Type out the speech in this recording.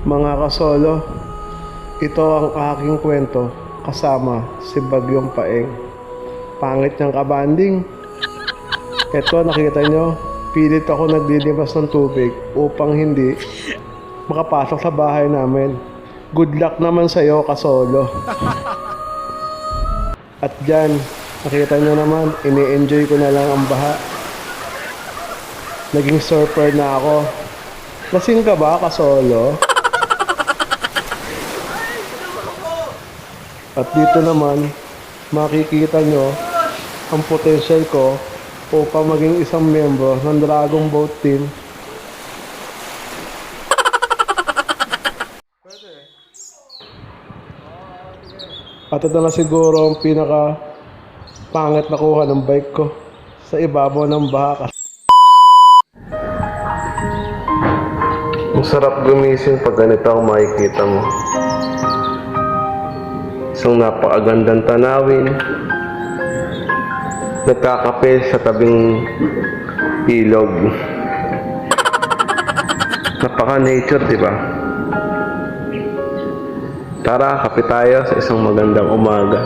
Mga kasolo, ito ang aking kwento kasama si Bagyong Paeng. Pangit niyang kabanding. Ito, nakita nyo, pilit ako naglilimas ng tubig upang hindi makapasok sa bahay namin. Good luck naman sa'yo, kasolo. At dyan, nakita nyo naman, ini-enjoy ko na lang ang baha. Naging surfer na ako. Lasing ka ba, kasolo? At dito naman, makikita nyo ang potential ko upang maging isang miyembro ng Dragon Boat Team. At ito na siguro ang pinaka pangit na kuha ng bike ko sa ibabaw ng baha. Ang sarap gumising pag ganito ang makikita mo. Isang napakagandang tanawin. Nagkakape sa tabing ilog. Napaka-nature, di ba? Tara, kape tayo sa isang magandang umaga.